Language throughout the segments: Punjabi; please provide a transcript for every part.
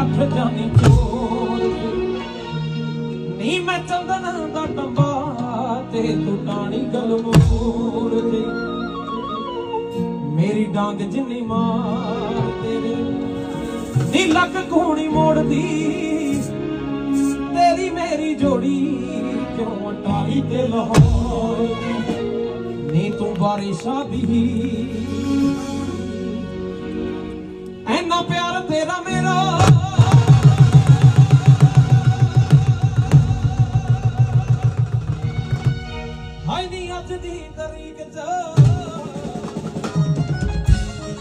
ਅੱਖ ਜਾਨੀ ਚੋਰ। ਨੀ ਮੈਂ ਚੰਦਨ ਦਾ ਟੰਬਾ ਤੇ ਤੂੰ ਟਾਣੀ ਗਲਮੂਰ ਦੇ ਮੇਰੀ ਡਾਂਗ ਜਿੰਨੀ ਮਾਰ ਤੇਰੇ। ਨੀ ਲੱਕ ਕੋਣੀ ਮੋੜਦੀ, ਤੇਰੀ ਮੇਰੀ ਜੋੜੀ ਕਿਉਂ ਅਟਾਰੀ ਤੇ ਲਾਹੌਰ ਨੀ ਤੂੰ ਬਾਰਿਸ਼ਾਂ ਦੀ ਅੱਜ ਦੀ ਤਰੀਕ ਚ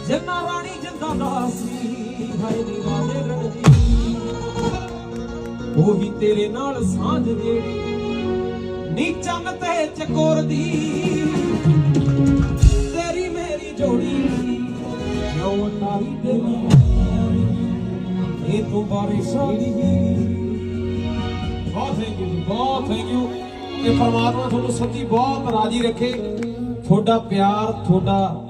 ਜਿੰਨਾ ਰਾਣੀ ਜਿੰਦਾ ਦਾਸੀ ਹਾਏ ਨੀ ਰਾਜੇ ਰਣਦੀ ਉਹੀ ਤੇਰੇ ਨਾਲ ਸਾਂਝ ਜਿਹੜੀ ਨੀ ਚੰਨ ਤੇ ਚਕੋਰ ਦੀ ਤੇਰੀ ਮੇਰੀ ਜੋੜੀ, ਕਿਉਂ ਤਾਰੀ? ਤੇ ਇਹ ਤੂੰ ਬਾਰਿਸ਼ਾਂ ਦੀ ਬਹੁਤ ਥੈਂਕ ਯੂ ਬਹੁਤ ਥੈਂਕ ਯੂ ਕਿ ਪ੍ਰਮਾਤਮਾ ਤੁਹਾਨੂੰ ਸੱਚੀ ਬਹੁਤ ਰਾਜੀ ਰੱਖੇ। ਤੁਹਾਡਾ ਪਿਆਰ, ਤੁਹਾਡਾ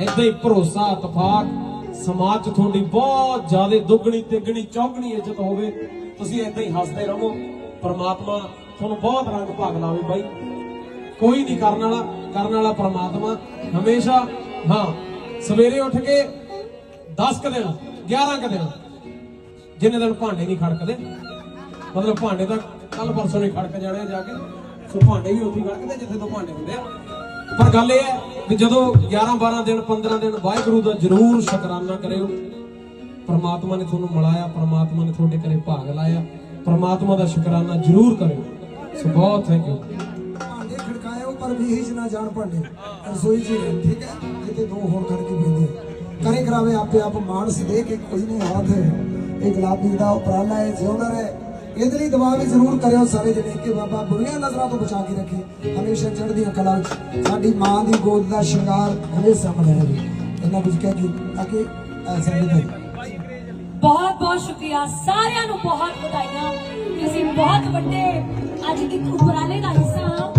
ਏਦਾਂ ਹੀ ਭਰੋਸਾ, ਇਤਫਾਕ, ਸਮਾਜ 'ਚ ਤੁਹਾਡੀ ਬਹੁਤ ਜ਼ਿਆਦਾ ਦੁੱਗਣੀ, ਤਿੱਗਣੀ, ਚੌਗਣੀ ਇੱਜ਼ਤ ਹੋਵੇ। ਤੁਸੀਂ ਏਦਾਂ ਹੀ ਹੱਸਦੇ ਰਹੋ। ਪ੍ਰਮਾਤਮਾ ਤੁਹਾਨੂੰ ਬਹੁਤ ਰੰਗ ਭਾਗ ਲਾਵੇ ਬਾਈ। ਕੋਈ ਨਹੀਂ ਕਰਨ ਵਾਲਾ ਕਰਨ ਵਾਲਾ ਪਰਮਾਤਮਾ। ਹਮੇਸ਼ਾ, ਹਾਂ, ਸਵੇਰੇ ਉੱਠ ਕੇ 10 ਕ ਦਿਨ 11 ਕ ਦਿਨ, ਜਿੰਨੇ ਦਿਨ ਭਾਂਡੇ ਨਹੀਂ ਖੜਕਦੇ। ਮਤਲਬ ਭਾਂਡੇ ਤਾਂ ਕੱਲ ਪਰਸੋਂ ਨਹੀਂ ਖੜਕ ਜਾਣੇ ਜਾ ਕੇ ਸੋ ਭਾਂਡੇ ਵੀ ਉੱਥੇ ਖੜਕਦੇ ਜਿੱਥੇ ਤੋਂ ਭਾਂਡੇ ਹੁੰਦੇ ਆ। ਪਰ ਗੱਲ ਇਹ ਹੈ ਕਿ ਜਦੋਂ 11 12 ਦਿਨ 15 ਦਿਨ ਵਾਹਿਗੁਰੂ ਦਾ ਜ਼ਰੂਰ ਸ਼ੁਕਰਾਨਾ ਕਰਿਓ, ਪ੍ਰਮਾਤਮਾ ਨੇ ਤੁਹਾਨੂੰ ਮਿਲਾਇਆ, ਪ੍ਰਮਾਤਮਾ ਨੇ ਤੁਹਾਡੇ ਘਰੇ ਭਾਗ ਲਾਇਆ, ਪ੍ਰਮਾਤਮਾ ਦਾ ਸ਼ੁਕਰਾਨਾ ਜ਼ਰੂਰ ਕਰਿਓ। ਸੋ ਬਹੁਤ ਥੈਂਕ ਯੂ ਭਾਂਡੇ ਖੜਕਾਇਓ, ਪਰ ਵੀ ਚ ਨਾ ਜਾਣ ਭਾਂਡੇ। ਰਸੋਈ ਚ ਠੀਕ ਹੈ? ਕਿਤੇ ਦੋ ਹੋਰ ਖੜਕੇ ਪੈਂਦੇ ਕਰੇ ਕਰਾਵੇ ਆਪੇ ਆਪ ਮਾਨਸ ਦੇ ਕੇ, ਕੋਈ ਨਹੀਂ ਹਾਥ। ਇਹ ਗੁਲਾਬੀ ਦਾ ਉਪਰਾਲਾ ਹੈ, ਜਿਉਂਦਾ ਰਹੇ। ਇਹਦੇ ਲਈ ਦੁਆ ਵੀ ਜ਼ਰੂਰ ਕਰਿਓ ਸਾਰੇ ਜਣੇ ਕਿ ਬਾਬਾ ਬੁਰੀਆਂ ਨਜ਼ਰਾਂ ਤੋਂ ਬਚਾ ਕੇ ਰੱਖੇ। ਹਮੇਸ਼ਾ ਚੜ੍ਹਦੀਆਂ ਕਲਾ ਵਿੱਚ ਸਾਡੀ ਮਾਂ ਦੀ ਗੋਦ ਦਾ ਸ਼ਿੰਗਾਰ ਹਮੇਸ਼ਾ ਬਣਿਆ ਰਹੇ। ਇਹਨਾਂ ਕੁਝ ਕਹਿ ਕੇ ਤਾਂ ਕਿ ਐਸਾ ਬਹੁਤ ਬਹੁਤ ਸ਼ੁਕਰੀਆ ਸਾਰਿਆਂ ਨੂੰ ਬਹੁਤ ਵਧਾਈਆਂ। ਤੁਸੀਂ ਬਹੁਤ ਵੱਡੇ ਅੱਜ ਇੱਕ ਉਪਰਾਲੇ ਦਾ ਹਿੱਸਾ